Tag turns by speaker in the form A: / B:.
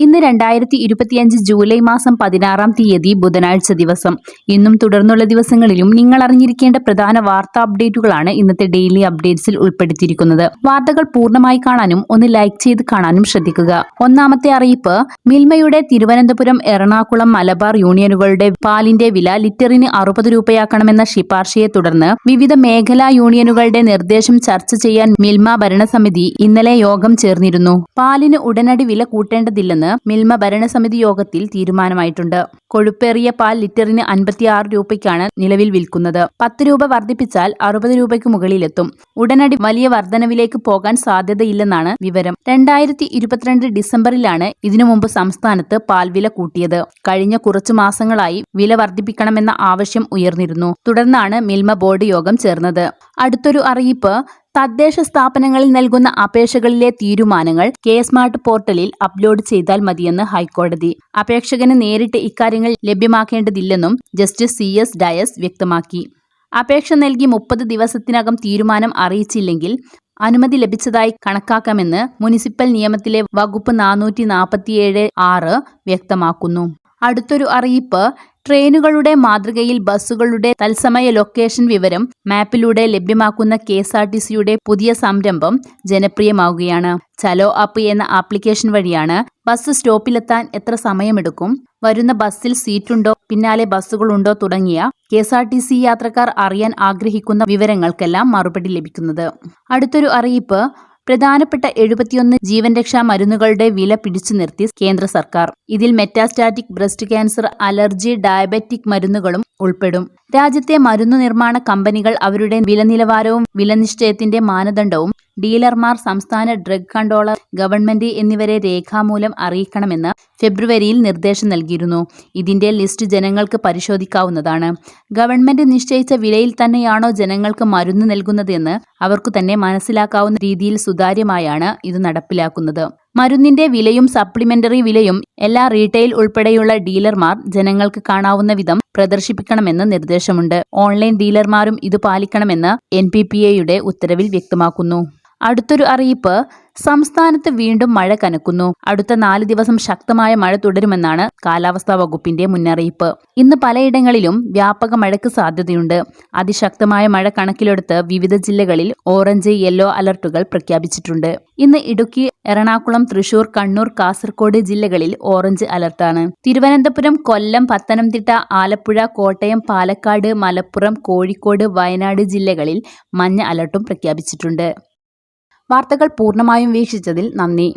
A: ഇന്ന് രണ്ടായിരത്തി ഇരുപത്തിയഞ്ച് ജൂലൈ മാസം പതിനാറാം തീയതി ബുധനാഴ്ച ദിവസം. ഇന്നും തുടർന്നുള്ള ദിവസങ്ങളിലും നിങ്ങൾ അറിഞ്ഞിരിക്കേണ്ട പ്രധാന വാർത്താ അപ്ഡേറ്റുകളാണ് ഇന്നത്തെ ഡെയിലി അപ്ഡേറ്റ്സിൽ ഉൾപ്പെടുത്തിയിരിക്കുന്നത്. വാർത്തകൾ പൂർണമായി കാണാനും ഒന്ന് ലൈക്ക് ചെയ്ത് കാണാനും ശ്രദ്ധിക്കുക. ഒന്നാമത്തെ അറിയിപ്പ് മിൽമയുടെ തിരുവനന്തപുരം എറണാകുളം മലബാർ യൂണിയനുകളുടെ പാലിന്റെ വില ലിറ്ററിന് അറുപത് രൂപയാക്കണമെന്ന ശിപാർശയെ തുടർന്ന് വിവിധ മേഖലാ യൂണിയനുകളുടെ നിർദ്ദേശം ചർച്ച ചെയ്യാൻ മിൽമ ഭരണസമിതി ഇന്നലെ യോഗം ചേർന്നിരുന്നു. പാലിന് ഉടനടി വില കൂട്ടേണ്ടതില്ലെന്ന് മിൽമ ഭരണസമിതി യോഗത്തിൽ തീരുമാനമായിട്ടുണ്ട്. കൊഴുപ്പേറിയ പാൽ ലിറ്ററിന് അൻപത്തിയാറ് രൂപയ്ക്കാണ് നിലവിൽ വിൽക്കുന്നത്. പത്ത് രൂപ വർദ്ധിപ്പിച്ചാൽ അറുപത് രൂപയ്ക്ക് മുകളിലെത്തും. ഉടനടി വലിയ വർധനവിലേക്ക് പോകാൻ സാധ്യതയില്ലെന്നാണ് വിവരം. രണ്ടായിരത്തി ഇരുപത്തിരണ്ട് ഡിസംബറിലാണ് ഇതിനു മുമ്പ് സംസ്ഥാനത്ത് പാൽവില കൂട്ടിയത്. കഴിഞ്ഞ കുറച്ചു മാസങ്ങളായി വില വർദ്ധിപ്പിക്കണമെന്ന ആവശ്യം ഉയർന്നിരുന്നു. തുടർന്നാണ് മിൽമ ബോർഡ് യോഗം ചേർന്നത്. അടുത്തൊരു അറിയിപ്പ് തദ്ദേശ സ്ഥാപനങ്ങളിൽ നൽകുന്ന അപേക്ഷകളിലെ തീരുമാനങ്ങൾ കെ സ്മാർട്ട് പോർട്ടലിൽ അപ്ലോഡ് ചെയ്താൽ മതിയെന്ന് ഹൈക്കോടതി. അപേക്ഷകന് നേരിട്ട് ഇക്കാര്യങ്ങൾ ലഭ്യമാക്കേണ്ടതില്ലെന്നും ജസ്റ്റിസ് സി എസ് ഡയസ് വ്യക്തമാക്കി. അപേക്ഷ നൽകി മുപ്പത് ദിവസത്തിനകം തീരുമാനം അറിയിച്ചില്ലെങ്കിൽ അനുമതി ലഭിച്ചതായി കണക്കാക്കാമെന്ന് മുനിസിപ്പൽ നിയമത്തിലെ വകുപ്പ് നാനൂറ്റി നാൽപ്പത്തിയേഴ് ആറ് വ്യക്തമാക്കുന്നു. അടുത്തൊരു അറിയിപ്പ് ട്രെയിനുകളുടെ മാതൃകയിൽ ബസ്സുകളുടെ തത്സമയ ലൊക്കേഷൻ വിവരം മാപ്പിലൂടെ ലഭ്യമാക്കുന്ന കെ എസ് ആർ ടി സിയുടെ പുതിയ സംരംഭം ജനപ്രിയമാവുകയാണ്. ചലോ ആപ്പ് എന്ന ആപ്ലിക്കേഷൻ വഴിയാണ് ബസ് സ്റ്റോപ്പിലെത്താൻ എത്ര സമയമെടുക്കും? വരുന്ന ബസ്സിൽ സീറ്റുണ്ടോ? പിന്നാലെ ബസ്സുകളുണ്ടോ? തുടങ്ങിയ K S R T C യാത്രക്കാർ അറിയാൻ ആഗ്രഹിക്കുന്ന വിവരങ്ങൾക്കെല്ലാം മറുപടി ലഭിക്കുന്നത്. അടുത്തൊരു അറിയിപ്പ് പ്രധാനപ്പെട്ട എഴുപത്തിയൊന്ന് ജീവൻ രക്ഷാ മരുന്നുകളുടെ വില പിടിച്ചു നിർത്തി കേന്ദ്ര സർക്കാർ. ഇതിൽ metastatic breast cancer allergy diabetic മരുന്നുകളും ഉൾപ്പെടും. രാജ്യത്തെ മരുന്നു നിർമ്മാണ കമ്പനികൾ അവരുടെ വില നിലവാരവും വില നിശ്ചയത്തിന്റെ മാനദണ്ഡവും ഡീലർമാർ സംസ്ഥാന ഡ്രഗ് കൺട്രോളർ ഗവൺമെന്റ് എന്നിവരെ രേഖാമൂലം അറിയിക്കണമെന്ന് ഫെബ്രുവരിയിൽ നിർദ്ദേശം നൽകിയിരുന്നു. ഇതിന്റെ ലിസ്റ്റ് ജനങ്ങൾക്ക് പരിശോധിക്കാവുന്നതാണ്. ഗവൺമെന്റ് നിശ്ചയിച്ച വിലയിൽ തന്നെയാണോ ജനങ്ങൾക്ക് മരുന്ന് നൽകുന്നതെന്ന് അവർക്കു തന്നെ മനസ്സിലാക്കാവുന്ന രീതിയിൽ സുതാര്യമായാണ് ഇത് നടപ്പിലാക്കുന്നത്. മരുന്നിന്റെ വിലയും സപ്ലിമെന്ററി വിലയും എല്ലാ റീറ്റെയിൽ ഉൾപ്പെടെയുള്ള ഡീലർമാർ ജനങ്ങൾക്ക് കാണാവുന്ന വിധം പ്രദർശിപ്പിക്കണമെന്ന് നിർദ്ദേശമുണ്ട്. ഓൺലൈൻ ഡീലർമാരും ഇത് പാലിക്കണമെന്ന് എൻ പി പി എയുടെ ഉത്തരവിൽ വ്യക്തമാക്കുന്നു. അടുത്തൊരു അറിയിപ്പ് സംസ്ഥാനത്ത് വീണ്ടും മഴ കനക്കുന്നു. അടുത്ത നാല് ദിവസം ശക്തമായ മഴ തുടരുമെന്നാണ് കാലാവസ്ഥാ വകുപ്പിന്റെ മുന്നറിയിപ്പ്. ഇന്ന് പലയിടങ്ങളിലും വ്യാപക മഴയ്ക്ക് സാധ്യതയുണ്ട്. അതിശക്തമായ മഴ കണക്കിലെടുത്ത് വിവിധ ജില്ലകളിൽ ഓറഞ്ച് യെല്ലോ അലർട്ടുകൾ പ്രഖ്യാപിച്ചിട്ടുണ്ട്. ഇന്ന് ഇടുക്കി എറണാകുളം തൃശൂർ കണ്ണൂർ കാസർഗോഡ് ജില്ലകളിൽ ഓറഞ്ച് അലർട്ടാണ്. തിരുവനന്തപുരം കൊല്ലം പത്തനംതിട്ട ആലപ്പുഴ കോട്ടയം പാലക്കാട് മലപ്പുറം കോഴിക്കോട് വയനാട് ജില്ലകളിൽ മഞ്ഞ അലർട്ടും പ്രഖ്യാപിച്ചിട്ടുണ്ട്. വാർത്തകൾ പൂർണമായും വീക്ഷിച്ചതിൽ നന്ദി